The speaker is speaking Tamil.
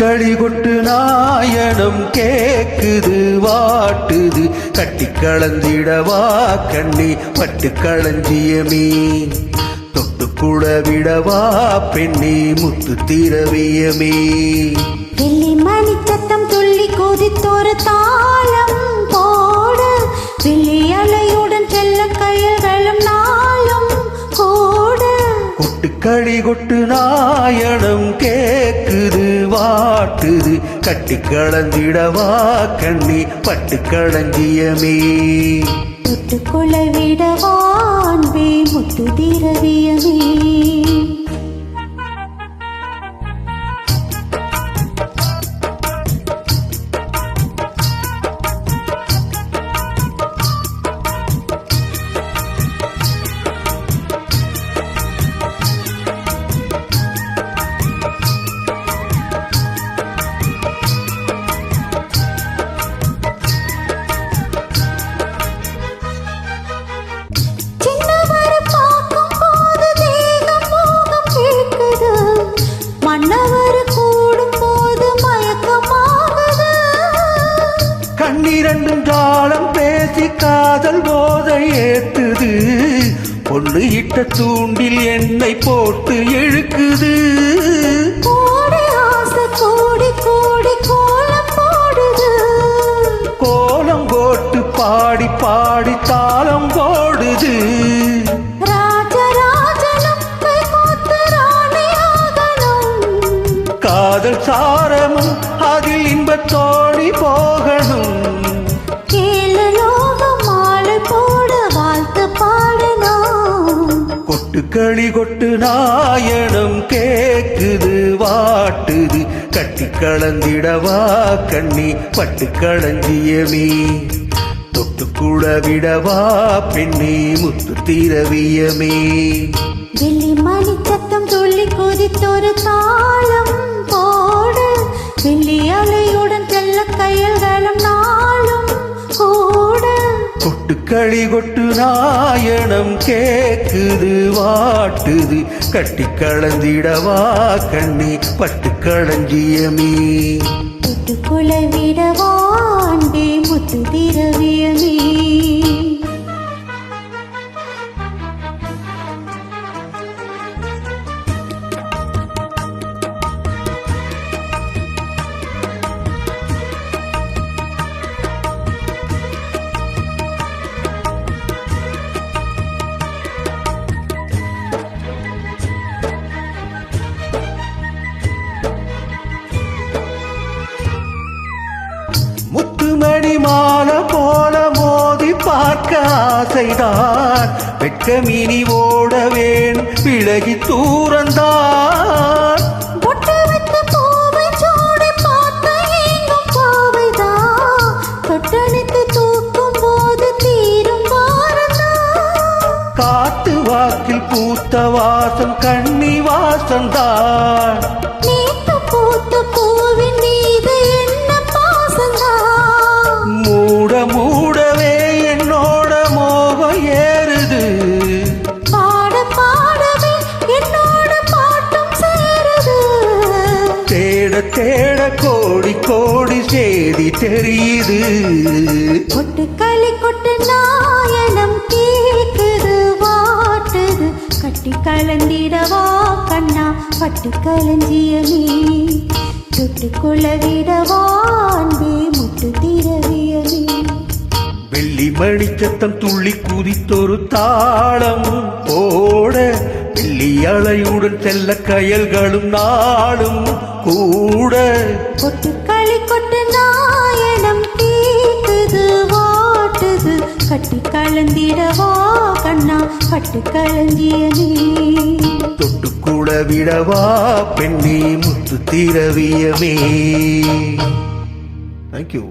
களிகொட்டு நாயனம் கேக்குது வாட்டுது. கட்டி களஞ்சிடவா கண்ணி பட்டு களஞ்சியமே தொட்டு கூட விடவா பெண்ணி முத்து திரவியமே மணி சத்தம் கடிகொட்டு நாயணம் கேக்குது வாட்டுது. கட்டி கலந்திடவா கண்ணி பட்டு களஞ்சியமே தொட்டுக்கொள்ள விடவான்பே முத்து திரவியமே கண்ணிரண்டும் ஜாலம் பேசி காதல் போதை ஏத்துது. பொண்ணு இட்ட தூண்டில் என்னை போட்டு இழுக்குது. கோலம் கோலம் போட்டு பாடி பாடி தாளம் போடுது. காதல் சாரமும் கொட்டுக்களி கொட்டு நாயனம் கேக்குது வாட்டுது. கட்டி கலந்திடவா கண்ணி? பட்டு களஞ்சியமே தொட்டு கூட விடவா பெண்ணே? முத்து திரவியமே வெள்ளி மணி சத்தம் சொல்லி கொதித்தொரு தாளம் போ கொட்டுக்களி நாயணம் கேக்குது வாட்டுது. கட்டி கலந்திடவா கண்ணி பட்டு களஞ்சியமே தொட்டுக்குள்ள விடவாண்டே முத்து திரவியமே ஆசைதான் வெட்கமினி ஓடவேன் விலகி தூரந்தான் காத்து வாக்கில் பூத்த வாசம் கண்ணி வாசந்தான். நேத்து பூத்த பூவின் மீது என்ன பாசந்தான். தேட கோடி கோடி செய்தி தெரியுது. கொட்டு களி கொட்டு நாயனம் கேக்குது வாட்டுது. கட்டி கலந்திடவா கண்ணா பட்டு களஞ்சியமே தொட்டுக்குள்ள விடவா அன்பே முட்டு திரவியமே வெள்ளி மணிச்சத்தம் துள்ளி குதித்தொரு தாளம் போட அலையுடன் செல்ல கயல்களும் நாளும் கூட. கொட்டு களி கொட்டு நாயனம் கேக்குது வாட்டுது. கட்டி கலந்திடவா கண்ணா பட்டு களஞ்சியமே தொட்டு கூட விடவா பெண்ணே முத்து திரவியமே. தேங்க்யூ